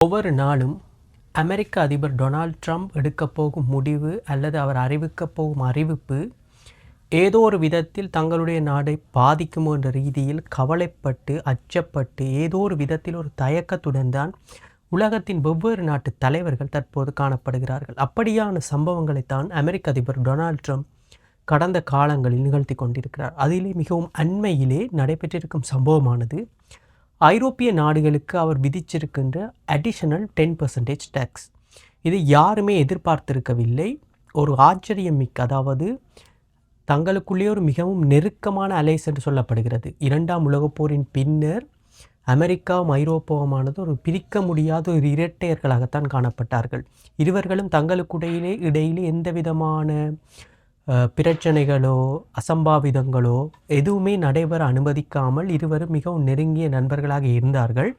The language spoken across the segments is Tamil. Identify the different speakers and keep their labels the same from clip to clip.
Speaker 1: ஒவ்வொரு நாளும் அமெரிக்க அதிபர் டொனால்ட் ட்ரம்ப் எடுக்கப் போகும் முடிவு அல்லது அவர் அறிவிக்கப் போகும் அறிவிப்பு ஏதோ ஒரு விதத்தில் தங்களுடைய நாடை பாதிக்குமோ என்ற ரீதியில் கவலைப்பட்டு அச்சப்பட்டு ஏதோ ஒரு விதத்தில் ஒரு தயக்கத்துடன் தான் உலகத்தின் வெவ்வேறு நாட்டு தலைவர்கள் தற்போது காணப்படுகிறார்கள். அப்படியான சம்பவங்களைத்தான் அமெரிக்க அதிபர் டொனால்ட் ட்ரம்ப் கடந்த காலங்களில் நிகழ்த்தி கொண்டிருக்கிறார். அதிலே மிகவும் அண்மையிலே நடைபெற்றிருக்கும் சம்பவமானது ஐரோப்பிய நாடுகளுக்கு அவர் விதிச்சிருக்கின்ற அடிஷனல் டென் பர்சன்டேஜ் டேக்ஸ் இது யாருமே எதிர்பார்த்திருக்கவில்லை. ஒரு ஆச்சரியம் மிக்க அதாவது தங்களுக்குள்ளே ஒரு மிகவும் நெருக்கமான அலைஸ் என்று சொல்லப்படுகிறது. இரண்டாம் உலகப் போரின் பின்னர் அமெரிக்காவும் ஐரோப்பாவுமானது ஒரு பிரிக்க முடியாத ஒரு இரட்டையர்களாகத்தான் காணப்பட்டார்கள். இருவர்களும் தங்களுக்குடையிலே இடையிலே எந்த விதமான பிரச்சனைகளோ அசம்பாவிதங்களோ எதுவுமே நடைபெற அனுமதிக்காமல் இருவரும் மிகவும் நெருங்கிய நண்பர்களாக இருந்தார்கள்.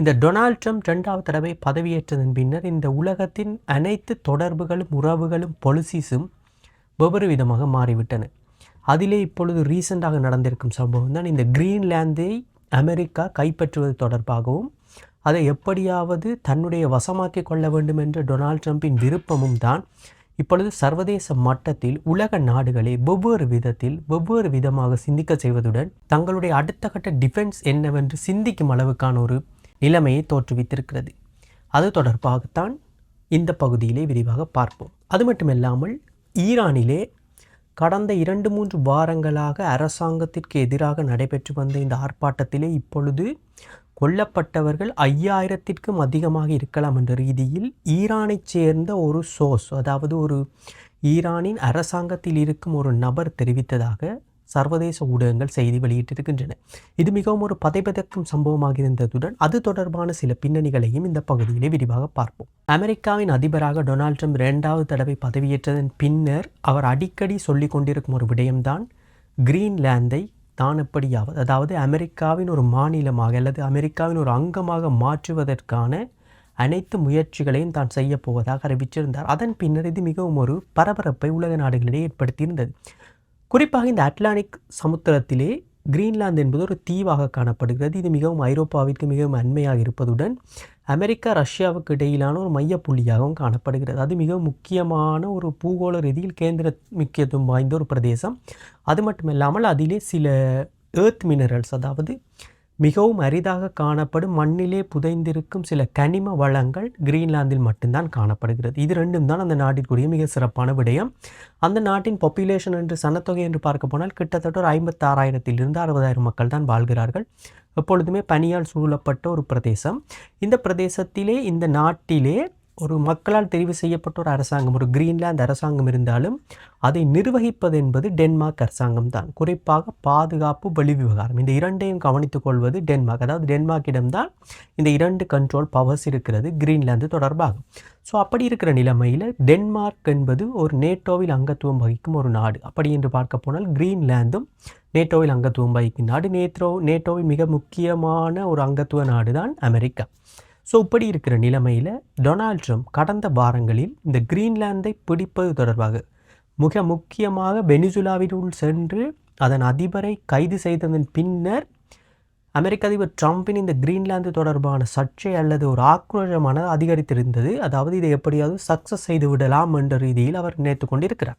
Speaker 1: இந்த டொனால்ட் ட்ரம்ப் ரெண்டாவது தடவை பதவியேற்றதன் பின்னர் இந்த உலகத்தின் அனைத்து தொடர்புகளும் உறவுகளும் பொலிசிஸும் வெவ்வேறு விதமாக மாறிவிட்டன. அதிலே இப்பொழுது ரீசெண்டாக நடந்திருக்கும் சம்பவம் தான் இந்த கிரீன்லாந்தை அமெரிக்கா கைப்பற்றுவது தொடர்பாகவும் அதை எப்படியாவது தன்னுடைய வசமாக்கி கொள்ள வேண்டும் என்ற டொனால்ட் ட்ரம்பின் விருப்பமும் தான் இப்பொழுது சர்வதேச மட்டத்தில் உலக நாடுகளை வெவ்வேறு விதத்தில் வெவ்வேறு விதமாக சிந்திக்க செய்வதுடன் தங்களுடைய அடுத்த கட்ட டிஃபென்ஸ் என்னவென்று சிந்திக்கும் அளவுக்கான ஒரு நிலைமையை தோற்றுவித்திருக்கிறது. அது தொடர்பாகத்தான் இந்த பகுதியிலே விரிவாக பார்ப்போம். அது மட்டுமில்லாமல் ஈரானிலே கடந்த இரண்டு மூன்று வாரங்களாக அரசாங்கத்திற்கு எதிராக நடைபெற்று வந்த இந்த ஆர்ப்பாட்டத்திலே இப்பொழுது கொல்லப்பட்டவர்கள் ஐயாயிரத்திற்கும் அதிகமாக இருக்கலாம் என்ற ரீதியில் ஈரானைச் சேர்ந்த ஒரு சோர்ஸ் அதாவது ஒரு ஈரானின் அரசாங்கத்தில் இருக்கும் ஒரு நபர் தெரிவித்ததாக சர்வதேச ஊடகங்கள் செய்தி வெளியிட்டிருக்கின்றன. இது மிகவும் ஒரு பதைபதக்கும் சம்பவமாக இருந்ததுடன் அது தொடர்பான சில பின்னணிகளையும் இந்த பகுதியிலே விரிவாக பார்ப்போம். அமெரிக்காவின் அதிபராக டொனால்ட் ட்ரம்ப் இரண்டாவது தடவை பதவியேற்றதன் பின்னர் அவர் அடிக்கடி சொல்லிக் கொண்டிருக்கும் ஒரு விடயம்தான் கிரீன்லாந்தை தான் எப்படியாவது அதாவது அமெரிக்காவின் ஒரு மாநிலமாக அல்லது அமெரிக்காவின் ஒரு அங்கமாக மாற்றுவதற்கான அனைத்து முயற்சிகளையும் தான் செய்யப் போவதாக அறிவிச்சிருந்தார். அதன் பின்னர் இது மிகவும் ஒரு பரபரப்பை உலக நாடுகளிடையே ஏற்படுத்தியிருந்தது. குறிப்பாக இந்த அட்லாண்டிக் சமுத்திரத்திலே கிரீன்லாந்து என்பது ஒரு தீவாக காணப்படுகிறது. இது மிகவும் ஐரோப்பாவிற்கு மிகவும் அண்மையாக இருப்பதுடன் அமெரிக்கா ரஷ்யாவுக்கு இடையிலான ஒரு மையப்புள்ளியாகவும் காணப்படுகிறது. அது மிகவும் முக்கியமான ஒரு பூகோள ரீதியில் கேந்திர முக்கியத்துவம் வாய்ந்த ஒரு பிரதேசம். அது மட்டுமில்லாமல் அதிலே சில ஏர்த் மினரல்ஸ் அதாவது மிகவும் அரிதாக காணப்படும் மண்ணிலே புதைந்திருக்கும் சில கனிம வளங்கள் கிரீன்லாந்தில் மட்டும்தான் காணப்படுகிறது. இது ரெண்டும் தான் அந்த நாட்டிற்குரிய மிக சிறப்பான விடயம். அந்த நாட்டின் பாப்புலேஷன் என்று சனத்தொகை என்று பார்க்க போனால் கிட்டத்தட்ட ஒரு ஐம்பத்தாறாயிரத்திலிருந்து அறுபதாயிரம் மக்கள் தான் வாழ்கிறார்கள். எப்பொழுதுமே பனியால் சூழப்பட்ட ஒரு பிரதேசம். இந்த பிரதேசத்திலே இந்த நாட்டிலே ஒரு மக்களால் தெரிவு செய்யப்பட்ட ஒரு அரசாங்கம் ஒரு கிரீன்லாந்து அரசாங்கம் இருந்தாலும் அதை நிர்வகிப்பது என்பது டென்மார்க் அரசாங்கம் தான். குறிப்பாக பாதுகாப்பு வெளி விவகாரம் இந்த இரண்டையும் கவனித்துக் கொள்வது டென்மார்க். அதாவது டென்மார்க்கிடம்தான் இந்த இரண்டு கண்ட்ரோல் பவர்ஸ் இருக்கிறது கிரீன்லாந்து தொடர்பாக. ஸோ அப்படி இருக்கிற நிலைமையில் டென்மார்க் என்பது ஒரு நேட்டோவில் அங்கத்துவம் வகிக்கும் ஒரு நாடு. அப்படி என்று பார்க்க போனால் கிரீன்லாந்தும் நேட்டோவில் அங்கத்துவம் வகிக்கும் நாடு. நேத்ரோ நேட்டோவில் மிக முக்கியமான ஒரு அங்கத்துவ நாடு தான் அமெரிக்கா. ஸோ இப்படி இருக்கிற நிலைமையில் டொனால்ட் ட்ரம்ப் கடந்த வாரங்களில் இந்த கிரீன்லாந்தை பிடிப்பது தொடர்பாக மிக முக்கியமாக வெனிசுலாவினுள் சென்று அதன் அதிபரை கைது செய்ததன் பின்னர் அமெரிக்க அதிபர் ட்ரம்பின் இந்த கிரீன்லாந்து தொடர்பான சர்ச்சை அல்லது ஒரு ஆக்ரோஷமானது அதிகரித்திருந்தது. அதாவது இதை எப்படியாவது சக்ஸஸ் செய்து விடலாம் என்ற ரீதியில் அவர் நினைத்து கொண்டிருக்கிறார்.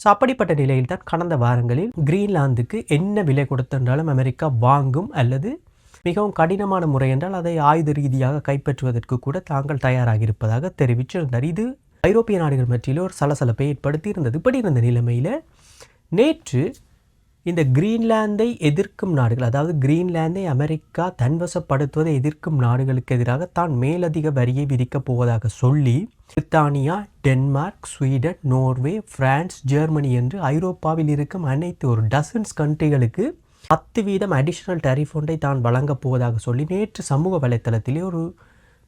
Speaker 1: ஸோ அப்படிப்பட்ட நிலையில் தான் கடந்த வாரங்களில் கிரீன்லாந்துக்கு என்ன விலை கொடுத்தென்றாலும் அமெரிக்கா வாங்கும் அல்லது மிகவும் கடினமான முறை என்றால் அதை ஆயுத ரீதியாக கைப்பற்றுவதற்கு கூட தாங்கள் தயாராக இருப்பதாக தெரிவிச்சிருந்தார். இது ஐரோப்பிய நாடுகள் மத்தியில் ஒரு சலசலப்பை ஏற்படுத்தி இருந்தது இப்படி இருந்த நிலைமையில் நேற்று இந்த கிரீன்லாந்தை எதிர்க்கும் நாடுகள் அதாவது கிரீன்லாந்தை அமெரிக்கா தன்வசப்படுத்துவதை எதிர்க்கும் நாடுகளுக்கு எதிராக தான் மேலதிக வரியை விதிக்கப் போவதாக சொல்லி பிரித்தானியா Denmark Sweden Norway France Germany என்று ஐரோப்பாவில் இருக்கும் அனைத்து ஒரு டசன்ஸ் கண்ட்ரிகளுக்கு பத்து வீதம் அடிஷனல் டேரிஃப் ஒன்றை தான் வழங்கப் போவதாக சொல்லி நேற்று சமூக வலைத்தளத்திலே ஒரு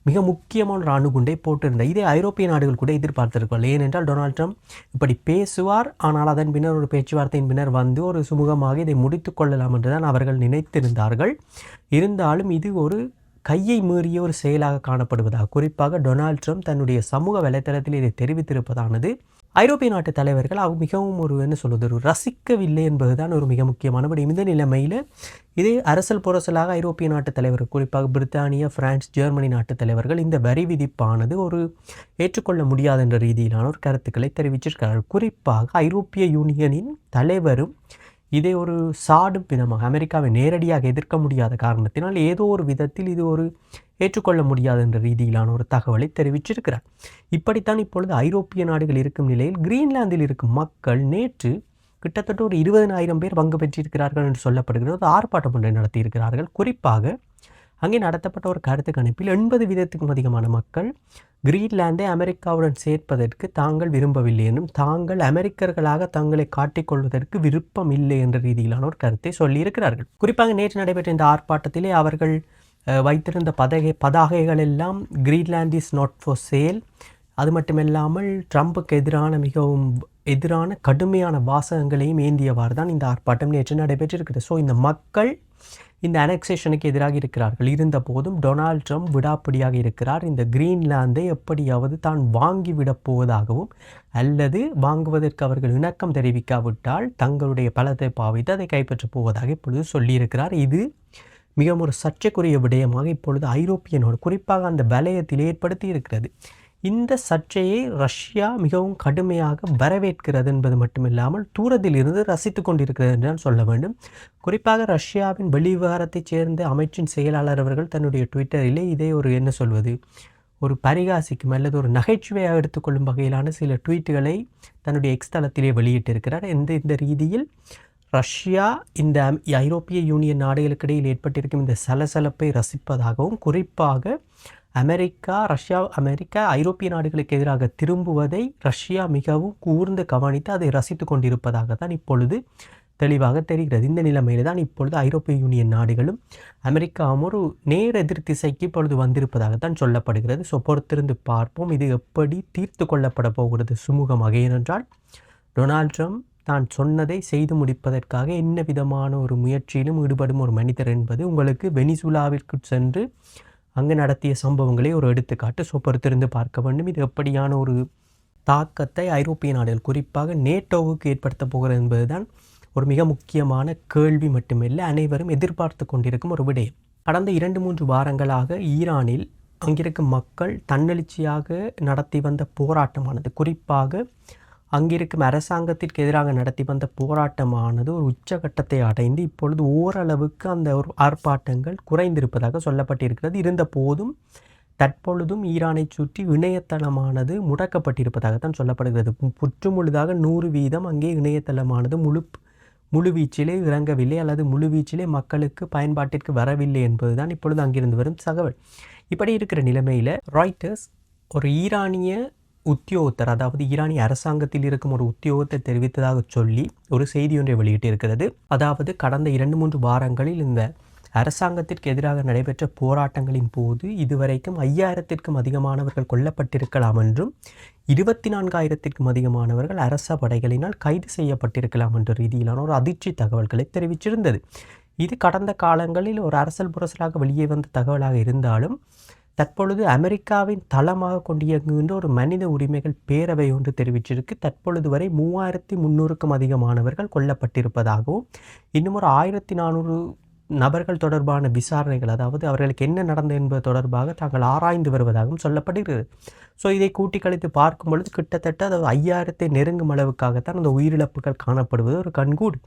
Speaker 1: மிக முக்கியமான ஒரு அணுகுண்டை போட்டிருந்த இதே ஐரோப்பிய நாடுகள் கூட எதிர்பார்த்திருக்கவில்லை ஏனென்றால் டொனால்ட் ட்ரம்ப் இப்படி பேசுவார். ஆனால் அதன் பின்னர் ஒரு பேச்சுவார்த்தையின் பின்னர் வந்து ஒரு சுமூகமாக இதை முடித்து கொள்ளலாம் என்றுதான் அவர்கள் நினைத்திருந்தார்கள். இருந்தாலும் இது ஒரு கையை மீறிய ஒரு செயலாக காணப்படுவதாக. குறிப்பாக டொனால்ட் ட்ரம்ப் தன்னுடைய சமூக வலைத்தளத்தில் இதை தெரிவித்திருப்பதானது. ஐரோப்பிய நாட்டு தலைவர்கள் அவங்க மிகவும் ஒரு என்ன சொல்வது ஒரு ரசிக்கவில்லை என்பதுதான் ஒரு மிக முக்கியமான படி. இந்த நிலைமையில் இதே அரசல் புரசலாக ஐரோப்பிய நாட்டு தலைவர்கள் குறிப்பாக பிரித்தானியா பிரான்ஸ் ஜெர்மனி நாட்டு தலைவர்கள் இந்த வரி விதிப்பானது ஒரு ஏற்றுக்கொள்ள முடியாது என்ற ரீதியிலான ஒரு கருத்துக்களை தெரிவிச்சிருக்கிறார்கள். குறிப்பாக ஐரோப்பிய யூனியனின் தலைவரும் இதை ஒரு சாடும் விதமாக அமெரிக்காவை நேரடியாக எதிர்க்க முடியாத காரணத்தினால் ஏதோ ஒரு விதத்தில் இது ஒரு ஏற்றுக்கொள்ள முடியாது என்ற ரீதியிலான ஒரு தகவலை தெரிவிச்சிருக்கிறார். இப்படித்தான் இப்பொழுது ஐரோப்பிய நாடுகள் இருக்கும் நிலையில் கிரீன்லாந்தில் இருக்கும் மக்கள் நேற்று கிட்டத்தட்ட ஒரு இருபதனாயிரம் பேர் பங்கு பெற்றிருக்கிறார்கள் என்று சொல்லப்படுகிறது. ஒரு ஆர்ப்பாட்டம் ஒன்றை நடத்தியிருக்கிறார்கள். குறிப்பாக அங்கே நடத்தப்பட்ட ஒரு கருத்து கணிப்பில் எண்பது வீதத்துக்கும் அதிகமான மக்கள் கிரீன்லாந்தை அமெரிக்காவுடன் சேர்ப்பதற்கு தாங்கள் விரும்பவில்லை என்றும் தாங்கள் அமெரிக்கர்களாக தங்களை காட்டிக்கொள்வதற்கு விருப்பம் இல்லை என்ற ரீதியிலான ஒரு கருத்தை சொல்லியிருக்கிறார்கள். குறிப்பாக நேற்று நடைபெற்ற இந்த ஆர்ப்பாட்டத்திலே அவர்கள் வைத்திருந்த பதகை பதாகைகள் எல்லாம் Greenland is not for sale அது மட்டுமில்லாமல் ட்ரம்புக்கு எதிரான மிகவும் எதிரான கடுமையான வாசகங்களையும் ஏந்தியவாறு தான் இந்த ஆர்ப்பாட்டம் நேற்று நடைபெற்றிருக்கிறது. ஸோ இந்த மக்கள் இந்த அனெக்சேஷனுக்கு எதிராக இருக்கிறார்கள். இருந்த போதும் டொனால்ட் ட்ரம்ப் விடாப்பிடியாக இருக்கிறார். இந்த கிரீன்லாந்தை எப்படியாவது தான் வாங்கிவிடப் போவதாகவும் அல்லது வாங்குவதற்கு அவர்கள் இணக்கம் தெரிவிக்காவிட்டால் தங்களுடைய பலத்தை பாவித்து அதை கைப்பற்றப் போவதாக இப்பொழுது சொல்லியிருக்கிறார். இது மிகவும் ஒரு சர்ச்சைக்குரிய விடயமாக இப்பொழுது ஐரோப்பிய நாடு குறிப்பாக அந்த வலயத்தில் ஏற்படுத்தி இருக்கிறது. இந்த சர்ச்சையை ரஷ்யா மிகவும் கடுமையாக வரவேற்கிறது என்பது மட்டுமில்லாமல் தூரத்தில் இருந்து ரசித்து கொண்டிருக்கிறது என்றுதான் சொல்ல வேண்டும். குறிப்பாக ரஷ்யாவின் வெளிவிவகாரத்தைச் சேர்ந்த அமைச்சின் செயலாளர் அவர்கள் தன்னுடைய ட்விட்டரிலே இதை ஒரு என்ன சொல்வது ஒரு பரிகாசிக்கும் அல்லது ஒரு நகைச்சுவையாக எடுத்துக்கொள்ளும் வகையிலான சில ட்வீட்டுகளை தன்னுடைய எக்ஸ் தளத்திலே வெளியிட்டிருக்கிறார். இந்த இந்த ரீதியில்? ரஷ்யா இந்த ஐரோப்பிய யூனியன் நாடுகளுக்கு இடையில் ஏற்பட்டிருக்கும் இந்த சலசலப்பை ரசிப்பதாகவும் குறிப்பாக அமெரிக்கா ரஷ்யா அமெரிக்கா ஐரோப்பிய நாடுகளுக்கு எதிராக திரும்புவதை ரஷ்யா மிகவும் கூர்ந்து கவனித்து அதை ரசித்து கொண்டிருப்பதாக தான் இப்பொழுது தெளிவாக தெரிகிறது. இந்த நிலைமையில் தான் இப்பொழுது ஐரோப்பிய யூனியன் நாடுகளும் அமெரிக்காவும் ஒரு நேர் எதிர் திசைக்கு இப்பொழுது வந்திருப்பதாகத்தான் சொல்லப்படுகிறது. ஸோ பொறுத்திருந்து பார்ப்போம். இது எப்படி தீர்த்து கொள்ளப்பட போகிறது சுமூகமாக? ஏனென்றால் டொனால்ட் ட்ரம்ப் தான் சொன்னதை செய்து முடிப்பதற்காக என்ன விதமான ஒரு முயற்சியிலும் ஈடுபடும் ஒரு மனிதர் என்பது உங்களுக்கு வெனிசுலாவிற்கு சென்று அங்கு நடத்திய சம்பவங்களை ஒரு எடுத்துக்காட்டு ஸோ பொறுத்திருந்து பார்க்க வேண்டும். இது எப்படியான ஒரு தாக்கத்தை ஐரோப்பிய நாடுகள் குறிப்பாக நேட்டோவுக்கு ஏற்படுத்த போகிறது என்பதுதான் ஒரு மிக முக்கியமான கேள்வி மட்டுமில்லை. அனைவரும் எதிர்பார்த்து கொண்டிருக்கும் ஒரு விடயம். கடந்த இரண்டு மூன்று வாரங்களாக ஈரானில் அங்கிருக்கும் மக்கள் தன்னெழுச்சியாக நடத்தி வந்த போராட்டமானது குறிப்பாக அங்கிருக்கும் அரசாங்கத்திற்கு எதிராக நடத்தி வந்த போராட்டமானது ஒரு உச்சகட்டத்தை அடைந்து இப்பொழுது ஓரளவுக்கு அந்த ஒரு ஆர்ப்பாட்டங்கள் குறைந்திருப்பதாக சொல்லப்பட்டிருக்கிறது. இருந்த போதும் தற்பொழுதும் ஈரானை சுற்றி இணையதளமானது முடக்கப்பட்டிருப்பதாகத்தான் சொல்லப்படுகிறது. புற்றுமுழுதாக நூறு வீதம் அங்கே இணையதளமானது முழு முழுவீச்சிலே இறங்கவில்லை அல்லது முழுவீச்சிலே மக்களுக்கு பயன்பாட்டிற்கு வரவில்லை என்பதுதான் இப்பொழுது அங்கிருந்து வரும் தகவல். இப்படி இருக்கிற நிலைமையில் ராய்டர்ஸ் ஒரு ஈரானிய உத்தியோகத்தர் அதாவது ஈரானிய அரசாங்கத்தில் இருக்கும் ஒரு உத்தியோகத்தை தெரிவித்ததாக சொல்லி ஒரு செய்தி ஒன்றை வெளியிட்டிருக்கிறது. அதாவது கடந்த இரண்டு மூன்று வாரங்களில் இந்த அரசாங்கத்திற்கு எதிராக நடைபெற்ற போராட்டங்களின் போது இதுவரைக்கும் ஐயாயிரத்திற்கும் அதிகமானவர்கள் கொல்லப்பட்டிருக்கலாம் என்றும் இருபத்தி நான்காயிரத்திற்கும் அதிகமானவர்கள் அரச படைகளினால் கைது செய்யப்பட்டிருக்கலாம் என்ற ரீதியிலான ஒரு அதிர்ச்சி தகவல்களை தெரிவிச்சிருந்தது. இது கடந்த காலங்களில் ஒரு அரசல் புரசலாக வெளியே வந்த தகவலாக இருந்தாலும் தற்பொழுது அமெரிக்காவின் தளமாக கொண்டியங்குகின்ற ஒரு மனித உரிமைகள் பேரவை ஒன்று தெரிவிச்சிருக்கு. தற்பொழுது வரை மூவாயிரத்தி முந்நூறுக்கும் அதிகமானவர்கள் கொல்லப்பட்டிருப்பதாகவும் இன்னும் ஒரு ஆயிரத்தி நானூறு நபர்கள் தொடர்பான விசாரணைகள் அதாவது அவர்களுக்கு என்ன நடந்தது என்பது தொடர்பாக தாங்கள் ஆராய்ந்து வருவதாகவும் சொல்லப்படுகிறது. ஸோ இதை கூட்டி கழித்து பார்க்கும் பொழுது கிட்டத்தட்ட அதாவது ஐயாயிரத்தை நெருங்கும் அளவுக்காகத்தான் அந்த உயிரிழப்புகள் காணப்படுவது ஒரு கண்கூடு.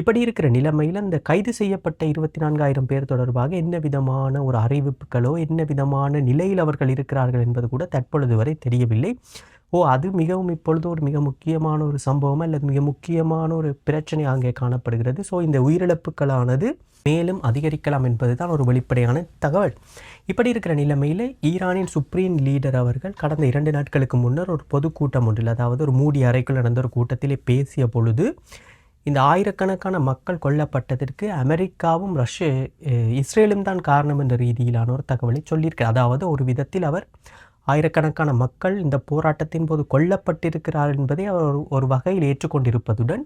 Speaker 1: இப்படி இருக்கிற நிலைமையில் இந்த கைது செய்யப்பட்ட இருபத்தி நான்காயிரம் பேர் தொடர்பாக என்ன விதமான ஒரு அறிவிப்புகளோ என்ன விதமான நிலையில் அவர்கள் இருக்கிறார்கள் என்பது கூட தற்பொழுது வரை தெரியவில்லை. ஓ அது மிகவும் இப்பொழுது ஒரு மிக முக்கியமான ஒரு சம்பவம் அல்லது மிக முக்கியமான ஒரு பிரச்சனை அங்கே காணப்படுகிறது. ஸோ இந்த உயிரிழப்புகளானது மேலும் அதிகரிக்கலாம் என்பது தான் ஒரு வெளிப்படையான தகவல். இப்படி இருக்கிற நிலைமையில் ஈரானின் சுப்ரீம் லீடர் அவர்கள் கடந்த இரண்டு நாட்களுக்கு முன்னர் ஒரு பொதுக்கூட்டம் ஒன்றில் அதாவது ஒரு மூடி அறைக்குள் நடந்த ஒரு கூட்டத்திலே பேசிய பொழுது இந்த ஆயிரக்கணக்கான மக்கள் கொல்லப்பட்டதற்கு அமெரிக்காவும் ரஷ்ய இஸ்ரேலும் தான் காரணம் என்ற ரீதியிலான ஒரு தகவலை சொல்லியிருக்கிறார். அதாவது ஒரு விதத்தில் அவர் ஆயிரக்கணக்கான மக்கள் இந்த போராட்டத்தின் போது கொல்லப்பட்டிருக்கிறார் என்பதை அவர் ஒரு வகையில் ஏற்றுக்கொண்டிருப்பதுடன்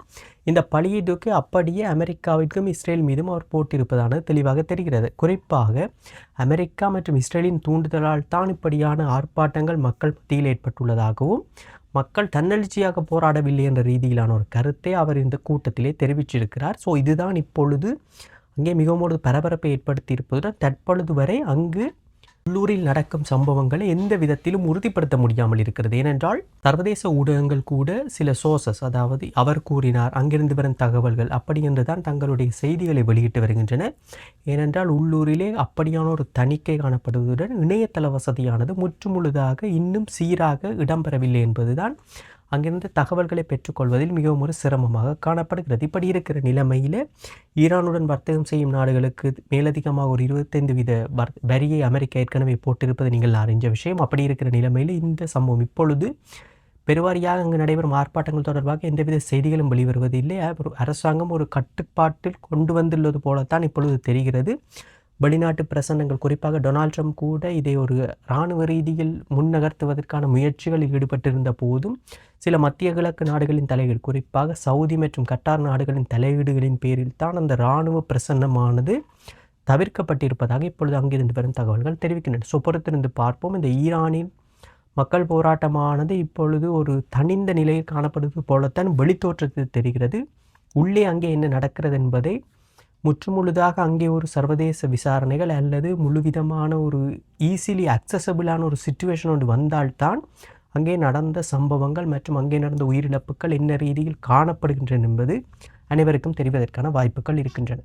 Speaker 1: இந்த பழியை தூக்கி அப்படியே அமெரிக்காவிற்கும் இஸ்ரேல் மீதும் அவர் போட்டிருப்பதானது தெளிவாக தெரிகிறது. குறிப்பாக அமெரிக்கா மற்றும் இஸ்ரேலின் தூண்டுதலால் தான் இப்படியான ஆர்ப்பாட்டங்கள் மக்கள் மத்தியில் ஏற்பட்டுள்ளதாகவும் மக்கள் தன்னெழுச்சியாக போராடவில்லை என்ற ரீதியிலான ஒரு கருத்தை அவர் இந்த கூட்டத்திலே தெரிவிச்சிருக்கிறார். ஸோ இதுதான் இப்பொழுது அங்கே மிகவும் ஒரு பரபரப்பை ஏற்படுத்தி இருப்பதுடன் தற்பொழுது வரை அங்கு உள்ளூரில் நடக்கும் சம்பவங்களை எந்த விதத்திலும் உறுதிப்படுத்த முடியாமல் இருக்கிறது. ஏனென்றால் சர்வதேச ஊடகங்கள் கூட சில சோர்சஸ் அதாவது அவர் கூறினார் அங்கிருந்து வரும் தகவல்கள் அப்படி என்று தான் தங்களுடைய செய்திகளை வெளியிட்டு வருகின்றன. ஏனென்றால் உள்ளூரிலே அப்படியான ஒரு தணிக்கை காணப்படுவதுடன் இணையதள வசதியானது முற்றுமுழுதாக இன்னும் சீராக இடம்பெறவில்லை என்பதுதான் அங்கிருந்து தகவல்களை பெற்றுக்கொள்வதில் மிகவும் ஒரு சிரமமாக காணப்படுகிறது. இப்படி இருக்கிற நிலைமையில் ஈரானுடன் வர்த்தகம் செய்யும் நாடுகளுக்கு மேலதிகமாக ஒரு இருபத்தைந்து வீத வர் வரியை அமெரிக்கா ஏற்கனவே போட்டிருப்பது நீங்கள் அறிஞ்ச விஷயம். அப்படி இருக்கிற நிலைமையில் இந்த சம்பவம் இப்பொழுது பெருவாரியாக அங்கு நடைபெறும் ஆர்ப்பாட்டங்கள் தொடர்பாக எந்தவித செய்திகளும் வெளிவருவதில்லை. ஒரு அரசாங்கம் ஒரு கட்டுப்பாட்டில் கொண்டு வந்துள்ளது போலத்தான் இப்பொழுது தெரிகிறது. வெளிநாட்டு பிரசன்னங்கள் குறிப்பாக டொனால்ட் ட்ரம்ப் கூட இதை ஒரு இராணுவ ரீதியில் முன்னகர்த்துவதற்கான முயற்சிகளில் ஈடுபட்டிருந்த போதும் சில மத்திய கிழக்கு நாடுகளின் தலையீடு குறிப்பாக சவுதி மற்றும் கட்டார் நாடுகளின் தலையீடுகளின் பேரில் தான் அந்த இராணுவ பிரசன்னமானது தவிர்க்கப்பட்டிருப்பதாக இப்பொழுது அங்கிருந்து வரும் தகவல்கள் தெரிவிக்கின்றன. ஸோ பொறுத்திருந்து பார்ப்போம். இந்த ஈரானின் மக்கள் போராட்டமானது இப்பொழுது ஒரு தனிந்த நிலையில் காணப்படுவது போலத்தான் வெளித்தோற்றத்தில் தெரிகிறது. உள்ளே அங்கே என்ன நடக்கிறது என்பதை முற்றுமுழுதாக அங்கே ஒரு சர்வதேச விசாரணைகள் அல்லது முழுவிதமான ஒரு ஈஸிலி அக்சசபிளான ஒரு சுச்சுவேஷன் ஒன்று வந்தால்தான் அங்கே நடந்த சம்பவங்கள் மற்றும் அங்கே நடந்த உயிரிழப்புகள் என்ன ரீதியில் காணப்படுகின்றன என்பது அனைவருக்கும் தெரிவதற்கான வாய்ப்புகள் இருக்கின்றன.